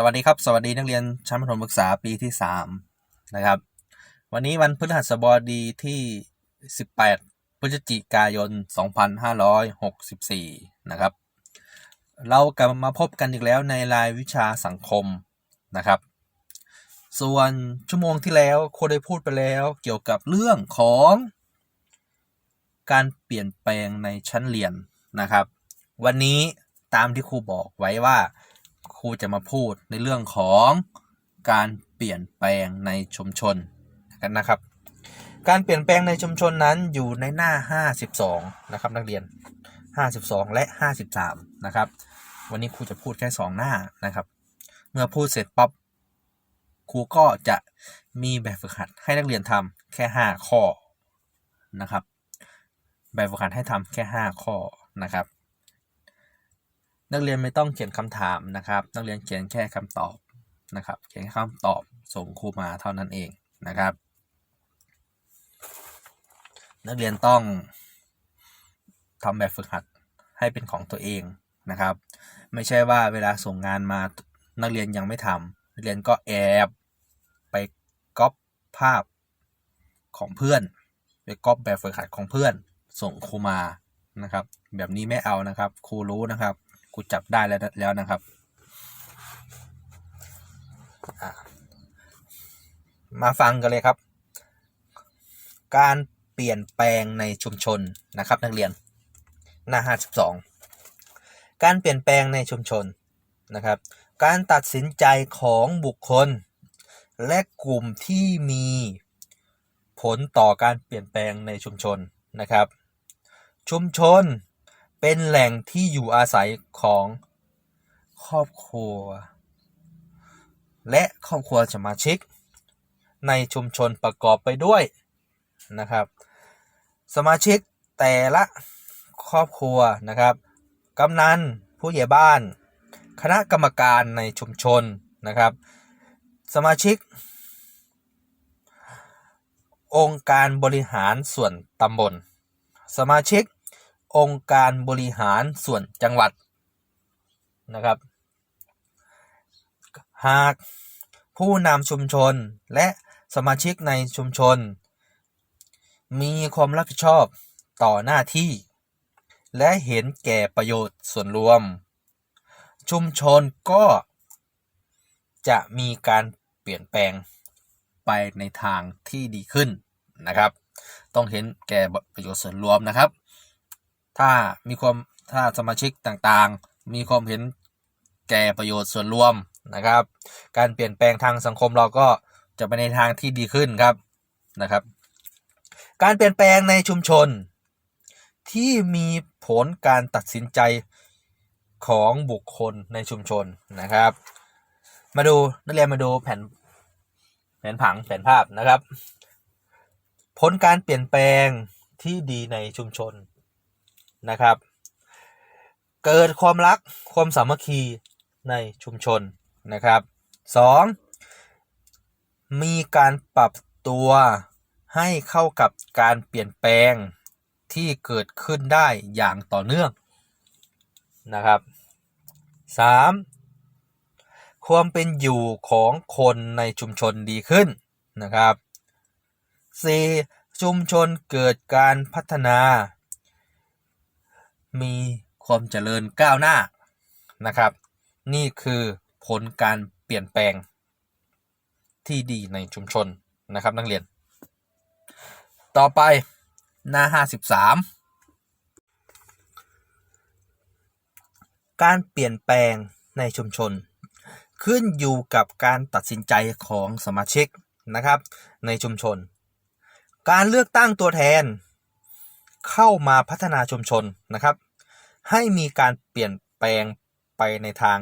สวัสดีครับ สวัสดีนักเรียนชั้นประถมศึกษาปีที่สามนะครับ วันนี้วันพฤหัสบดีที่ 18 พฤศจิกายน 2564 นะครับ เรากลับมาพบกันอีกแล้วในรายวิชาสังคมนะครับ ส่วนชั่วโมงที่แล้วครูได้พูดไปแล้วเกี่ยวกับเรื่องของการเปลี่ยนแปลงในชั้นเรียนนะครับ วันนี้ตามที่ครูบอกไว้ว่า ครูจะมาพูดในเรื่องของการเปลี่ยนแปลงในชุมชนกันนะครับ การเปลี่ยนแปลงในชุมชนนั้นอยู่ในหน้า 52 นะครับนักเรียน 52 และ 53 นะครับ วันนี้ครูจะพูดแค่ 2 หน้านะครับ เมื่อพูดเสร็จปั๊บครูก็จะมีแบบฝึกหัดให้นักเรียนทำแค่ 5 ข้อนะครับ แบบฝึกหัดให้ทำแค่ 5 ข้อนะครับ นักเรียนไม่ต้องเขียนคำถามนะครับ นักเรียนเขียนแค่คำตอบนะครับ เขียนแค่คำตอบส่งครูมาเท่านั้นเองนะครับ นักเรียนต้องทำแบบฝึกหัดให้เป็นของตัวเองนะครับ ไม่ใช่ว่าเวลาส่งงานมานักเรียนยังไม่ทำนักเรียนก็แอบไปก๊อปภาพของเพื่อนไปก๊อปแบบฝึกหัดของเพื่อน ส่งครูมานะครับ แบบนี้ไม่เอานะครับ ครูรู้นะครับ ครูจับได้แล้วแล้วนะครับ มาฟังกันเลยครับ การเปลี่ยนแปลงในชุมชนนะครับ นักเรียนหน้า 52 การเปลี่ยนแปลงในชุมชนนะครับ การตัดสินใจของบุคคล และกลุ่มที่มีผลต่อการเปลี่ยนแปลงในชุมชนนะครับ ชุมชน เป็นแหล่งที่อยู่อาศัยของครอบครัว และครอบครัวสมาชิก ในชุมชนประกอบไปด้วยนะครับ สมาชิกแต่ละครอบครัวนะครับกำนันผู้ใหญ่บ้าน คณะกรรมการในชุมชนนะครับ สมาชิก องค์การบริหารส่วนตำบล สมาชิก องค์การบริหารส่วนจังหวัดนะครับ หากผู้นำชุมชนและสมาชิกในชุมชน มีความรับผิดชอบต่อหน้าที่ และเห็นแก่ประโยชน์ส่วนรวม ชุมชนก็จะมีการเปลี่ยนแปลงไปในทางที่ดีขึ้นนะครับ ต้องเห็นแก่ประโยชน์ส่วนรวมนะครับ ถ้ามีความถ้าสมาชิกต่างๆ มีความเห็นแก่ประโยชน์ส่วนรวมนะครับ การเปลี่ยนแปลงทางสังคมเราก็จะไปในทางที่ดีขึ้นครับนะครับ การเปลี่ยนแปลงในชุมชน ที่มีผลการตัดสินใจของบุคคลในชุมชนนะครับ มาดูนักเรียนมาดูแผนแผนผังแผนภาพนะครับ ผลการเปลี่ยนแปลงที่ดีในชุมชน นะครับ เกิดความรักความสามัคคีในชุมชนนะครับ 2. มีการปรับตัวให้เข้ากับการเปลี่ยนแปลงที่เกิดขึ้นได้อย่างต่อเนื่องนะครับ 3. ความเป็นอยู่ของคนในชุมชนดีขึ้นนะครับ 4. ชุมชนเกิดการพัฒนา มีความเจริญก้าวหน้านะครับ นี่คือผลการเปลี่ยนแปลงที่ดีในชุมชนนะครับนักเรียน ต่อไปหน้า 53 การเปลี่ยนแปลงในชุมชน ขึ้นอยู่กับการตัดสินใจของสมาชิกนะครับในชุมชน การเลือกตั้งตัวแทน เข้ามาพัฒนาชุมชนนะครับ ให้มีการเปลี่ยนแปลงไปในทาง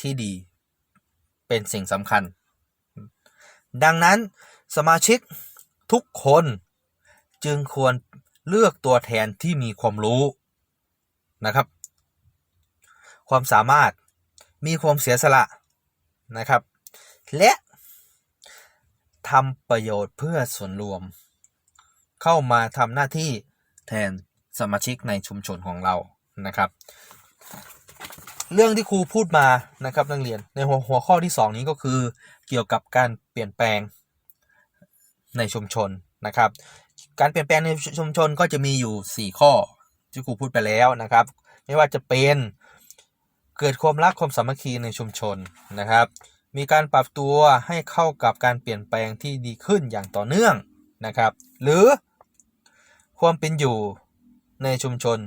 ที่ดี เป็นสิ่งสำคัญ ดังนั้นสมาชิกทุกคนจึงควรเลือกตัวแทนที่มีความรู้นะครับ ความสามารถมีความเสียสละนะครับ และทำประโยชน์เพื่อส่วนรวม เข้ามาทำหน้าที่ แทนสมาชิกในชุมชนของเรานะครับ เรื่องที่ครูพูดมานะครับนักเรียนในหัวหัวข้อที่ 2 นี้ก็คือเกี่ยวกับการเปลี่ยนแปลงในชุมชนนะครับ การเปลี่ยนแปลงในชุมชนก็จะมีอยู่ 4 ข้อที่ครูพูดไปแล้วนะครับ ไม่ว่าจะเป็นเกิดความรักความสามัคคีในชุมชนนะครับ มีการปรับตัวให้เข้ากับการเปลี่ยนแปลงที่ดีขึ้นอย่างต่อเนื่องนะครับ หรือ ความเป็นอยู่ในชุมชน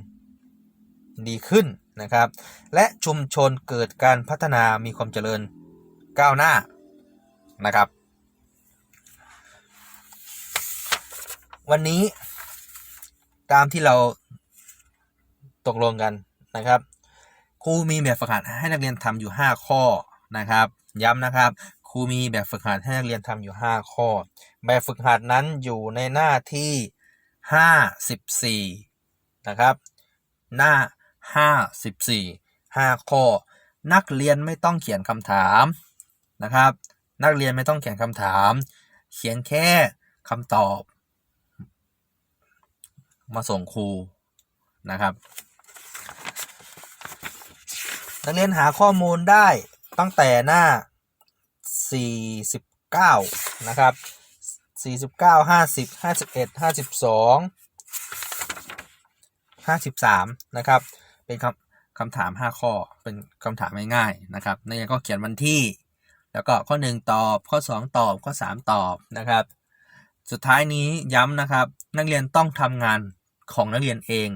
ดีขึ้นนะครับ และชุมชนเกิดการพัฒนามีความเจริญก้าวหน้านะครับ วันนี้ตามที่เราตกลงกันนะครับครูมีแบบฝึกหัดให้นักเรียนทำอยู่ 5 ข้อนะครับ ย้ำนะครับครูมีแบบฝึกหัดให้นักเรียนทำอยู่ 5 ข้อ แบบฝึกหัดนั้นอยู่ในหน้าที่ 54นะครับ หน้า54 5ข้อ นักเรียนไม่ต้องเขียนคำถามนะครับ นักเรียนไม่ต้องเขียนคำถาม เขียนแค่คำตอบ มาส่งครูนะครับ นักเรียนหาข้อมูลได้ตั้งแต่หน้า 49 นะครับ 49 50 51 52 53นะครับ เป็นคำคำถาม5ข้อเป็นคำถามง่ายๆนะครับนักเรียนก็เขียนวันที่ แล้วก็ข้อ1ตอบข้อ2ตอบข้อ3ตอบนะครับ สุดท้ายนี้ย้ำนะครับ นักเรียนต้องทำงานของนักเรียนเอง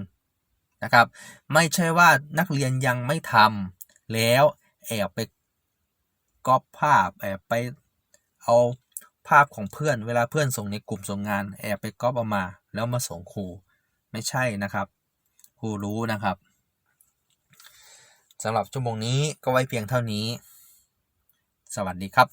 นะครับ ไม่ใช่ว่านักเรียนยังไม่ทำแล้วแอบไปก๊อปภาพแอบไปเอา ภาพของเพื่อนเวลาเพื่อนส่งในกลุ่มส่งงานแอบไปก๊อปเอามา แล้วมาส่งครูไม่ใช่นะครับครูรู้นะครับสำหรับชั่วโมงนี้ก็ไว้เพียงเท่านี้ สวัสดีครับ